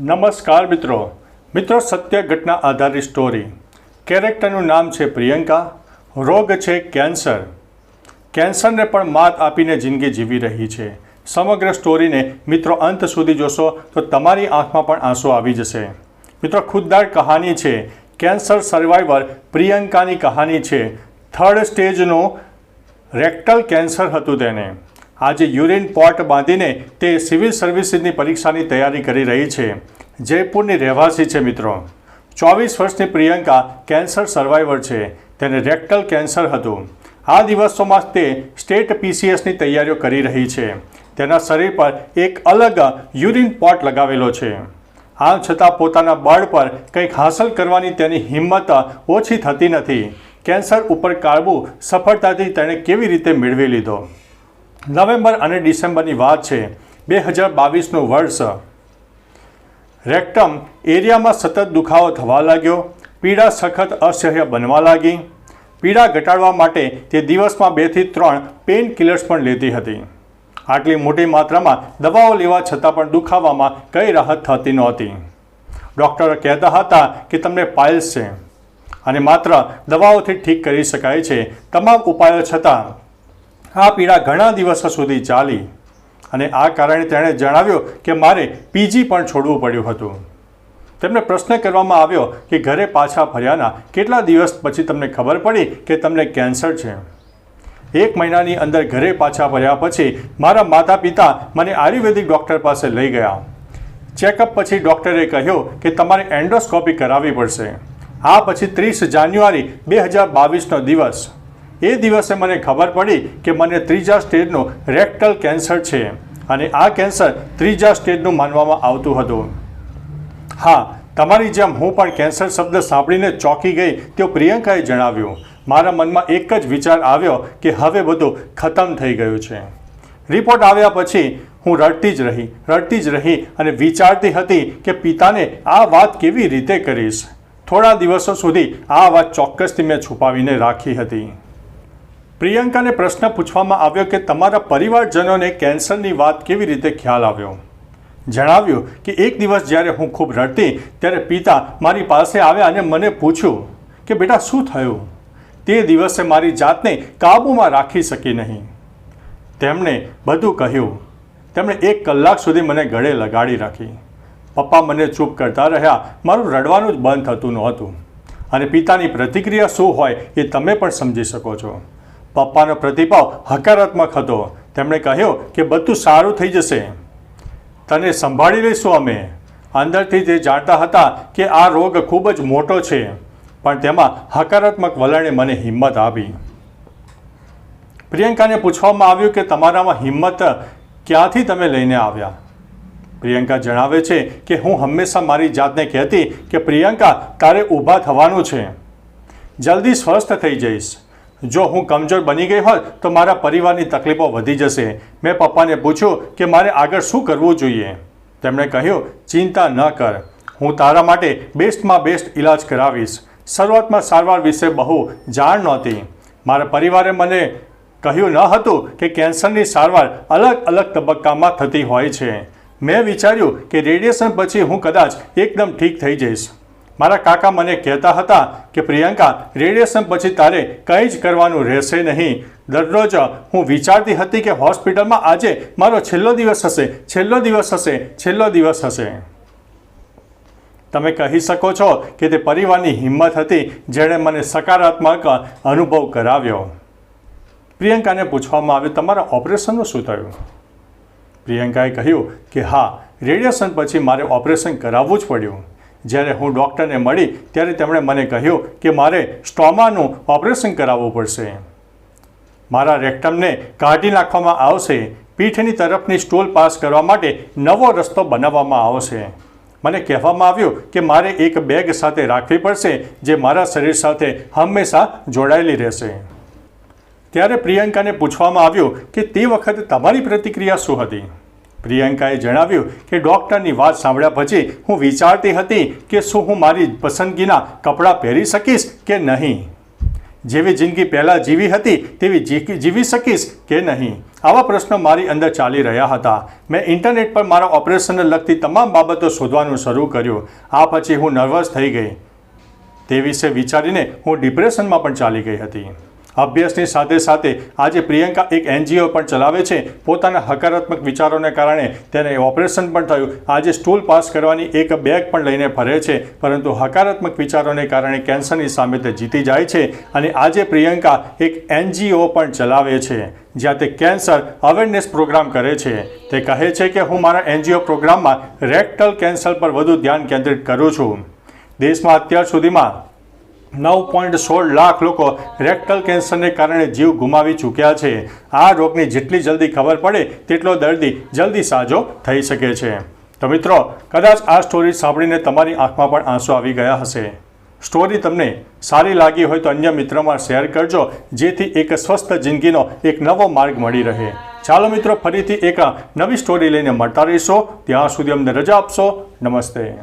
નમસ્કાર મિત્રો. મિત્રો, સત્ય ઘટના આધારિત સ્ટોરી કેરેક્ટરનું નામ છે પ્રિયંકા. રોગ છે કેન્સર. કેન્સરને પણ માત આપીને જિંદગી જીવી રહી છે. સમગ્ર સ્ટોરીને મિત્રો, અંત સુધી જોશો તો તમારી આંખમાં પણ આંસુ આવી જશે. મિત્રો, ખુદદાર કહાની છે. કેન્સર સર્વાઈવર પ્રિયંકાની કહાની છે. થર્ડ સ્ટેજનું રેક્ટલ કેન્સર હતું તેને. આજે યુરિન પોટ બાંધીને તે સિવિલ સર્વિસીસની પરીક્ષાની તૈયારી કરી રહી છે. જયપુરની રહેવાસી છે મિત્રો. ચોવીસ વર્ષની પ્રિયંકા કેન્સર સર્વાઈવર છે. તેને રેક્ટલ કેન્સર હતું. આ દિવસોમાં તે સ્ટેટ પીસીએસની તૈયારીઓ કરી રહી છે. તેના શરીર પર એક અલગ યુરિન પોટ લગાવેલો છે. આમ છતાં પોતાના બળ પર કંઈક હાંસલ કરવાની તેની હિંમત ઓછી થતી નથી. કેન્સર ઉપર કાળવું સફળતાથી તેણે કેવી રીતે મેળવી લીધો? નવેમ્બર અને ડિસેમ્બરની વાત છે. બે હજાર બાવીસનું વર્ષ. રેક્ટમ એરિયામાં સતત દુખાવો થવા લાગ્યો. પીડા સખત અસહ્ય બનવા લાગી. પીડા ઘટાડવા માટે તે દિવસમાં બેથી ત્રણ પેઇન કિલર્સ પણ લેતી હતી. આટલી મોટી માત્રામાં દવાઓ લેવા છતાં પણ દુખાવામાં કંઈ રાહત થતી નહોતી. ડૉક્ટરો કહેતા હતા કે તમને પાઇલ્સ છે. અને માત્ર દવાઓથી ઠીક કરી શકાય છે. તમામ ઉપાયો છતાં આ પીડા ઘણા દિવસો સુધી ચાલી અને આ કારણે તેણે જણાવ્યું કે મારે પીજી પણ છોડવું પડ્યું હતું. તેમને પ્રશ્ન કરવામાં આવ્યો કે ઘરે પાછા ફર્યાના કેટલા દિવસ પછી તમને ખબર પડી કે તમને કેન્સર છે? એક મહિનાની અંદર ઘરે પાછા ફર્યા પછી મારા માતા પિતા મને આયુર્વેદિક ડૉક્ટર પાસે લઈ ગયા. ચેકઅપ પછી ડૉક્ટરે કહ્યું કે તમારે એન્ડોસ્કોપી કરાવવી પડશે. આ પછી ત્રીસ જાન્યુઆરી બે હજાર બાવીસનો દિવસ. એ દિવસે મને ખબર પડી કે મને ત્રીજા સ્ટેજનો રેક્ટલ કેન્સર છે અને આ કેન્સર ત્રીજા સ્ટેજનું માનવામાં આવતું હતું. હા, તમારી જેમ હું પણ કેન્સર શબ્દ સાંભળીને ચોંકી ગઈ તેવું પ્રિયંકાએ જણાવ્યું. મારા મનમાં એક જ વિચાર આવ્યો કે હવે બધું ખતમ થઈ ગયું છે. રિપોર્ટ આવ્યા પછી હું રડતી જ રહી, રડતી જ રહી અને વિચારતી હતી કે પિતાને આ વાત કેવી રીતે કરીશ. થોડા દિવસો સુધી આ વાત ચોક્કસથી મેં છુપાવીને રાખી હતી. પ્રિયંકાને પ્રશ્ન પૂછવામાં આવ્યો કે તમારા પરિવારજનોને કેન્સરની વાત કેવી રીતે ખ્યાલ આવ્યો? જણાવ્યું કે એક દિવસ જ્યારે હું ખૂબ રડતી ત્યારે પિતા મારી પાસે આવ્યા અને મને પૂછ્યું કે બેટા, શું થયું? તે દિવસે મારી જાતને કાબૂમાં રાખી શકી નહીં. તેમણે બધું કહ્યું. તેમણે એક કલાક સુધી મને ગળે લગાડી રાખી. પપ્પા મને ચૂપ કરતા રહ્યા. મારું રડવાનું જ બંધ થતું નહોતું. અને પિતાની પ્રતિક્રિયા શું હોય એ તમે પણ સમજી શકો છો. પપ્પાનો પ્રતિભાવ હકારાત્મક હતો. તેમણે કહ્યું કે બધું સારું થઈ જશે. તને સંભાળી લઈશું અમે. અંદરથી તે જાણતા હતા કે આ રોગ ખૂબ જ મોટો છે, પણ તેમાં હકારાત્મક વલણે મને હિંમત આપી પ્રિયંકાને પૂછવામાં આવ્યું કે તમારામાં હિંમત ક્યાંથી તમે લઈને આવ્યા? પ્રિયંકા જણાવે છે કે હું હંમેશા મારી જાતને કહેતી કે પ્રિયંકા તારે ઊભા થવાનું છે. જલ્દી સ્વસ્થ થઈ જઈશ. જો હું કમજોર બની ગઈ હોત, તો મારા પરિવારની તકલીફો વધી જશે. મેં પપ્પાને પૂછ્યું કે મારે આગળ શું કરવું જોઈએ. તેમણે કહ્યું, ચિંતા ન કર. હું તારા માટે બેસ્ટમાં બેસ્ટ ઇલાજ કરાવીશ. શરૂઆતમાં સારવાર વિશે બહુ જાણ નહોતી. મારા પરિવારે મને કહ્યું ન હતું કે કેન્સરની સારવાર અલગ અલગ તબક્કામાં થતી હોય છે. મેં વિચાર્યું કે રેડિયેશન પછી હું કદાચ એકદમ ઠીક થઈ જઈશ. મારા કાકા મને કહેતા હતા કે, પ્રિયંકા, રેડિયેશન પછી તારે કંઈ જ કરવાનું રહેશે નહીં. દરરોજ હું વિચારતી હતી કે હોસ્પિટલમાં આજે મારો છેલ્લો દિવસ હશે, છેલ્લો દિવસ હશે, છેલ્લો દિવસ હશે. તમે કહી શકો છો કે તે પરિવારની હિંમત હતી જેણે મને સકારાત્મક અનુભવ કરાવ્યો. પ્રિયંકાને પૂછવામાં આવ્યું, તમારા ઓપરેશનનું શું થયું? પ્રિયંકાએ કહ્યું કે, હા, રેડિયેશન પછી મારે ઓપરેશન કરાવવું જ પડ્યું. જ્યારે હું ડૉક્ટરને મળી ત્યારે તેમણે મને કહ્યું કે મારે સ્ટોમાનું ઓપરેશન કરાવવું પડશે. મારા રેક્ટમને કાઢી નાખવામાં આવશે. પીઠની તરફની સ્ટોલ પાસ કરવા માટે નવો રસ્તો બનાવવામાં આવશે. મને કહેવામાં આવ્યું કે મારે એક બેગ સાથે રાખવી પડશે જે મારા શરીર સાથે હંમેશા જોડાયેલી રહેશે. ત્યારે પ્રિયંકાને પૂછવામાં આવ્યું કે તે વખતે તમારી પ્રતિક્રિયા શું હતી? પ્રિયંકાએ જણાવ્યું કે ડૉક્ટરની વાત સાંભળ્યા પછી હું વિચારતી હતી કે શું હું મારી પસંદગીના કપડાં પહેરી શકીશ કે નહીં. જેવી જિંદગી પહેલાં જીવી હતી તેવી જીવી શકીશ કે નહીં. આવા પ્રશ્નો મારી અંદર ચાલી રહ્યા હતા. મેં ઇન્ટરનેટ પર મારા ઓપરેશનને લગતી તમામ બાબતો શોધવાનું શરૂ કર્યું. આ પછી હું નર્વસ થઈ ગઈ. તે વિશે વિચારીને હું ડિપ્રેશનમાં પણ ચાલી ગઈ હતી. અભ્યાસની સાથે સાથે આજે પ્રિયંકા એક એનજીઓ પણ ચલાવે છે. પોતાના હકારાત્મક વિચારોને કારણે તેને ઓપરેશન પણ થયું. આજે સ્ટૂલ પાસ કરવાની એક બેગ પણ લઈને ફરે છે. પરંતુ હકારાત્મક વિચારોને કારણે કેન્સરની સામે તે જીતી જાય છે અને આજે પ્રિયંકા એક એનજીઓ પણ ચલાવે છે, જ્યાં તે કેન્સર અવેરનેસ પ્રોગ્રામ કરે છે. તે કહે છે કે હું મારા એનજીઓ પ્રોગ્રામમાં રેક્ટલ કેન્સર પર વધુ ધ્યાન કેન્દ્રિત કરું છું. દેશમાં અત્યાર સુધીમાં નવ પોઈન્ટ સોળ લાખ લોકો રેક્ટલ કેન્સરને કારણે જીવ ગુમાવી ચૂક્યા છે. આ રોગની જેટલી જલ્દી ખબર પડે, તેટલો દર્દી જલ્દી સાજો થઈ શકે છે. તો મિત્રો, કદાચ આ સ્ટોરી સાંભળીને તમારી આંખમાં પણ આંસુ આવી ગયા હશે. સ્ટોરી તમને સારી લાગી હોય તો અન્ય મિત્રોમાં શેર કરજો, જેથી એક સ્વસ્થ જિંદગીનો એક નવો માર્ગ મળી રહે. ચાલો મિત્રો, ફરીથી એક નવી સ્ટોરી લઈને મળતા રહીશો. ત્યાં સુધી અમને રજા આપશો. નમસ્તે.